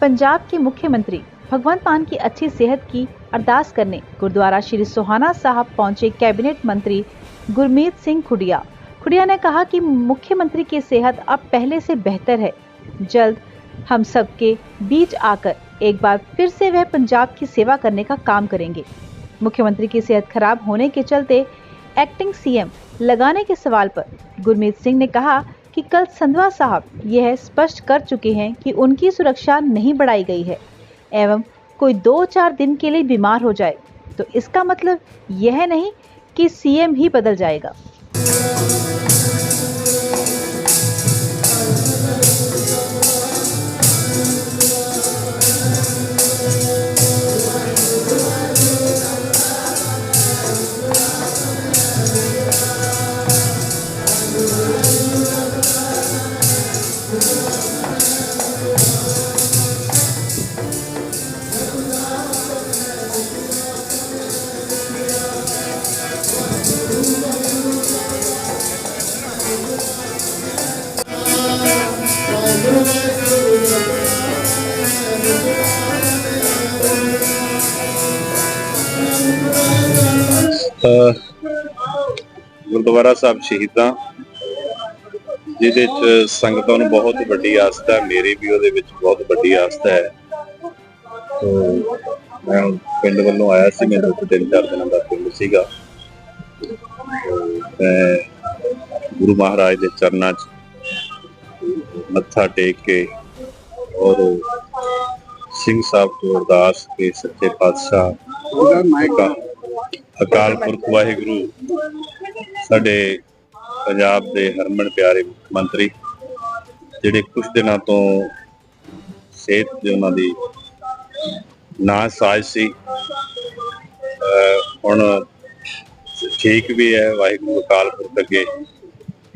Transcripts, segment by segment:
पंजाब के मुख्यमंत्री भगवंत मान की अच्छी सेहत की अरदास करने गुरुद्वारा श्री सोहाना साहब पहुँचे कैबिनेट मंत्री गुरमीत सिंह खुडिया। खुडिया ने कहा कि मुख्यमंत्री की सेहत अब पहले से बेहतर है। जल्द हम सबके बीच आकर एक बार फिर से वह पंजाब की सेवा करने का काम करेंगे। मुख्यमंत्री की सेहत खराब होने के चलते एक्टिंग सीएम लगाने के सवाल पर गुरमीत सिंह ने कहा कि कल संधवा साहब यह स्पष्ट कर चुके हैं कि उनकी सुरक्षा नहीं बढ़ाई गई है, एवं कोई दो चार दिन के लिए बीमार हो जाए तो इसका मतलब यह नहीं कि सीएम ही बदल जाएगा। ਗੁਰਦੁਆਰਾ ਸਾਹਿਬ ਸ਼ਹੀਦਾਂ ਜਿਹਦੇ ਚ ਸੰਗਤਾਂ ਨੂੰ ਬਹੁਤ ਵੱਡੀ ਆਸਥਾ ਹੈ ਮੇਰੀ ਵੀ ਉਹਦੇ ਵਿੱਚ ਬਹੁਤ ਵੱਡੀ ਆਸਥਾ ਹੈ। ਤੋ ਮੈਂ ਪਿੰਡ ਵੱਲੋਂ ਆਇਆ ਸੀ ਮੇਰੇ ਕੋਲ ਤਿੰਨ ਚਾਰ ਦਿਨਾਂ ਦਾ ਪਿੰਡ ਸੀਗਾ। ਮੈਂ ਗੁਰੂ ਮਹਾਰਾਜ ਦੇ ਚਰਨਾਂ 'ਚ ਮੱਥਾ ਟੇਕ ਕੇ ਔਰ ਸਿੰਘ ਸਾਹਿਬ ਤੋਂ ਅਰਦਾਸ ਕੇ ਸੱਚੇ ਪਾਤਸ਼ਾਹ ਅਕਾ- ਅਕਾਲ ਪੁਰਖ ਵਾਹਿਗੁਰੂ, ਸਾਡੇ ਪੰਜਾਬ ਦੇ ਹਰਮਨ ਪਿਆਰੇ ਮੁੱਖ ਮੰਤਰੀ, ਜਿਹੜੇ ਕੁਝ ਦਿਨਾਂ ਤੋਂ ਸਿਹਤ ਦੇ ਉਹਨਾਂ ਦੀ ਨਾ ਸਾਜ ਸੀ ਹੁਣ ਠੀਕ ਵੀ ਹੈ, ਵਾਹਿਗੁਰੂ ਅਕਾਲ ਪੁਰਖ ਅੱਗੇ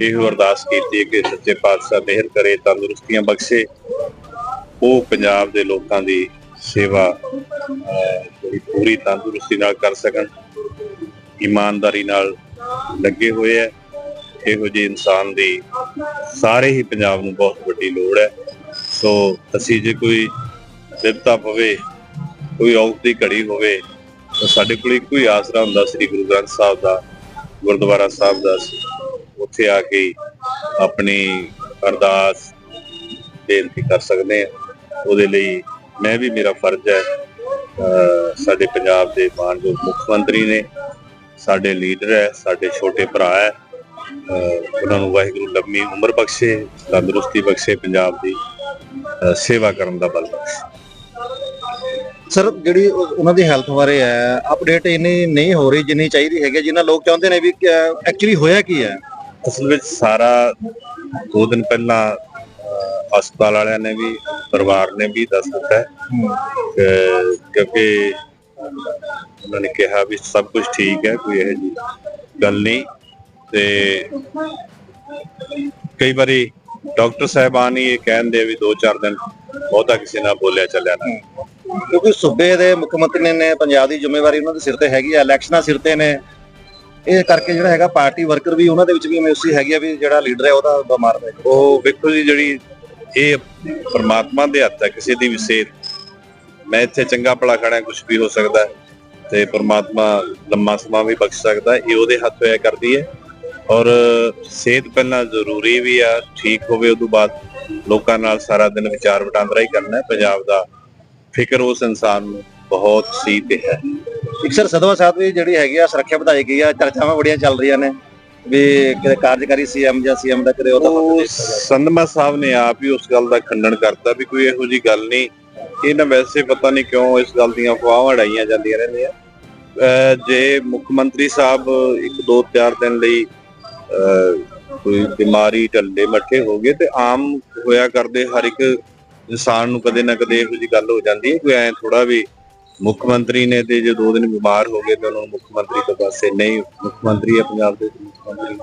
ਇਹੋ ਅਰਦਾਸ ਕੀਤੀ ਕਿ ਸੱਚੇ ਪਾਤਸ਼ਾਹ ਮਿਹਰ ਕਰੇ, ਤੰਦਰੁਸਤੀਆਂ ਬਖਸ਼ੇ, ਉਹ ਪੰਜਾਬ ਦੇ ਲੋਕਾਂ ਦੀ ਸੇਵਾ ਜਿਹੜੀ ਪੂਰੀ ਤੰਦਰੁਸਤੀ ਨਾਲ ਕਰ ਸਕਣ। ਇਮਾਨਦਾਰੀ ਨਾਲ ਲੱਗੇ ਹੋਏ ਹੈ। ਇਹੋ ਜਿਹੇ ਇਨਸਾਨ ਦੀ ਸਾਰੇ ਹੀ ਪੰਜਾਬ ਨੂੰ ਬਹੁਤ ਵੱਡੀ ਲੋੜ ਹੈ। ਸੋ ਅਸੀਂ ਜੇ ਕੋਈ ਵਿਪਤਾ ਪਵੇ, ਕੋਈ ਔਖ ਦੀ ਘੜੀ ਹੋਵੇ, ਤਾਂ ਸਾਡੇ ਕੋਲ ਇੱਕੋ ਹੀ ਆਸਰਾ ਹੁੰਦਾ ਸ੍ਰੀ ਗੁਰੂ ਗ੍ਰੰਥ ਸਾਹਿਬ ਦਾ, ਗੁਰਦੁਆਰਾ ਸਾਹਿਬ ਦਾ। ਉੱਥੇ ਆ ਕੇ ਆਪਣੀ ਅਰਦਾਸ ਬੇਨਤੀ ਕਰ ਸਕਦੇ ਹਾਂ। ਉਹਦੇ ਲਈ ਮੈਂ ਵੀ ਮੇਰਾ ਫਰਜ਼ ਹੈ। ਸਾਡੇ ਪੰਜਾਬ ਦੇ ਮਾਨਯੋਗ ਮੁੱਖ ਮੰਤਰੀ ਨੇ ਸਾਡੇ ਲੀਡਰ ਹੈ ਸਾਡੇ ਛੋਟੇ ਭਰਾ ਹੈ। ਉਹਨਾਂ ਨੂੰ ਵਾਹਿਗੁਰੂ ਲੰਮੀ ਉਮਰ ਬਖਸ਼ੇ ਤੰਦਰੁਸਤੀ ਬਖਸ਼ੇ ਪੰਜਾਬ ਦੀ ਸੇਵਾ ਕਰਨ ਦਾ ਬਲ ਬਖਸ਼ੇ। ਸਰ ਜਿਹੜੀ ਉਹ- ਉਹਨਾਂ ਦੀ ਹੈਲਥ ਬਾਰੇ ਹੈ ਅਪਡੇਟ ਇੰਨੀ ਨਹੀਂ ਹੋ ਰਹੀ ਜਿੰਨੀ ਚਾਹੀਦੀ ਹੈਗੀ ਜਿੰਨਾ ਲੋਕ ਚਾਹੁੰਦੇ ਨੇ ਵੀ ਐਕਚੁਅਲੀ ਹੋਇਆ ਕੀ ਹੈ? ਅਸਲ ਵਿੱਚ ਸਾਰਾ ਦੋ ਦਿਨ ਪਹਿਲਾਂ ਹਸਪਤਾਲ ਵਾਲਿਆਂ ਨੇ ਵੀ ਪਰਿਵਾਰ ਨੇ ਵੀ ਦੱਸ ਦਿੱਤਾ ਕਿਉਂਕਿ ਉਹਨਾਂ ਨੇ ਕਿਹਾ ਵੀ ਸਭ ਕੁਝ ਠੀਕ ਹੈ ਕੋਈ ਇਹੋ ਜਿਹੀ ਗੱਲ ਨਹੀਂ। ਤੇ ਕਈ ਵਾਰੀ ਡਾਕਟਰ ਸਾਹਿਬਾਨ ਹੀ ਇਹ ਕਹਿੰਦੇ ਵੀ 2-4 ਦਿਨ ਬਹੁਤਾ ਕਿਸੇ ਨਾਲ ਬੋਲਿਆ ਚੱਲਿਆ ਨਾ। ਕਿਉਂਕਿ ਸੂਬੇ ਦੇ ਮੁੱਖ ਮੰਤਰੀ ਨੇ- ਪੰਜਾਬ ਦੀ ਜ਼ਿੰਮੇਵਾਰੀ ਉਹਨਾਂ ਦੇ ਸਿਰ ਤੇ ਹੈਗੀ ਆ ਇਲੈਕਸ਼ਨਾਂ ਸਿਰ ਤੇ ਨੇ। ਇਹ ਕਰਕੇ ਜਿਹੜਾ ਹੈਗਾ ਪਾਰਟੀ ਵਰਕਰ ਵੀ ਉਹਨਾਂ ਦੇ ਵਿੱਚ ਵੀ ਮੈਸੀ ਹੈਗੀ ਆ ਵੀ ਜਿਹੜਾ ਲੀਡਰ ਹੈ ਉਹਦਾ ਬਿਮਾਰ ਹੈ ਉਹ ਵੇਖੋ ਜੀ ਜਿਹੜੀ ਇਹ ਪਰਮਾਤਮਾ ਦੇ ਹੱਥ ਹੈ ਕਿਸੇ ਦੀ ਵੀ ਸਿਹਤ। ਮੈਂ ਇੱਥੇ ਚੰਗਾ ਭਲਾ ਖੜਾ ਕੁਝ ਵੀ ਹੋ ਸਕਦਾ। ਹੈ ਤੇ ਪਰਮਾਤਮਾ ਲੰਮਾ ਸਮਾਂ ਵੀ ਬਖਸ਼ ਸਕਦਾ ਇਹ ਉਹਦੇ ਹੱਥ ਹੋਇਆ ਕਰਦੀ ਹੈ। ਔਰ ਸਿਹਤ ਪਹਿਲਾਂ ਜ਼ਰੂਰੀ ਵੀ ਆ ਠੀਕ ਹੋਵੇ ਉਦੋਂ ਬਾਅਦ ਲੋਕਾਂ ਨਾਲ ਸਾਰਾ ਦਿਨ ਵਿਚਾਰ ਵਟਾਂਦਰਾ ਹੀ ਕਰਨਾ ਹੈ। ਪੰਜਾਬ ਦਾ ਫਿਕਰ ਉਸ ਇਨਸਾਨ ਨੂੰ ਬਹੁਤ ਸੀ ਤੇ ਹੈ। ਇੱਕ ਸਰ ਸਦਵਾ ਸਾਹਿਬ ਦੀ ਜਿਹੜੀ ਹੈਗੀ ਆ ਸੁਰੱਖਿਆ ਵਧਾਈ ਗਈ ਆ ਚਰਚਾਵਾਂ ਬੜੀਆਂ ਚੱਲ ਰਹੀਆਂ ਨੇ ਵੀ ਕਿਤੇ ਕਾਰਜਕਾਰੀ ਸੀਐਮ ਜਾਂ ਸੀਐਮ ਦਾ ਕਰੇ ਉਹਦਾ ਪਤਾ ਸੰਧਮਾ ਸਾਹਿਬ ਨੇ ਆਪ ਹੀ ਉਸ ਗੱਲ ਦਾ ਖੰਡਨ ਕਰਤਾ ਵੀ ਕੋਈ ਇਹੋ ਜੀ ਗੱਲ ਨਹੀਂ। ਇਹ ਨਾ ਵੈਸੇ ਪਤਾ ਨਹੀਂ ਕਿਉਂ ਇਸ ਗੱਲ ਦੀਆਂ ਅਫਵਾਹਾਂ ਉਡਾਈਆਂ ਜਾਂਦੀਆਂ ਰਹਿੰਦੀਆਂ। ਜੇ ਮੁੱਖ ਮੰਤਰੀ ਸਾਹਿਬ ਇੱਕ ਦੋ ਚਾਰ ਦਿਨ ਲਈ ਕੋਈ ਬਿਮਾਰੀ ਢੱਲੇ ਮੱਠੇ ਹੋ ਗਏ ਤੇ ਆਮ ਹੋਇਆ ਕਰਦੇ ਹਰ ਇੱਕ ਇਨਸਾਨ ਨੂੰ ਕਦੇ ਨਾ ਕਦੇ ਇਹੋ ਜੀ ਗੱਲ ਹੋ ਜਾਂਦੀ ਹੈ ਕੋਈ ਐ ਥੋੜਾ ਵੀ ਮੁੱਖ ਮੰਤਰੀ ਨੇ ਤੇ ਜੇ ਦੋ ਦਿਨ ਬਿਮਾਰ ਹੋ ਗਏ ਤੇ ਉਹਨਾਂ ਨੂੰ ਮੁੱਖ ਮੰਤਰੀ ਤੋਂ ਪਾਸੇ ਨਹੀਂ, ਮੁੱਖ ਮੰਤਰੀ ਹੈ ਪੰਜਾਬ ਦੇ ਮੁੱਖ ਮੰਤਰੀ।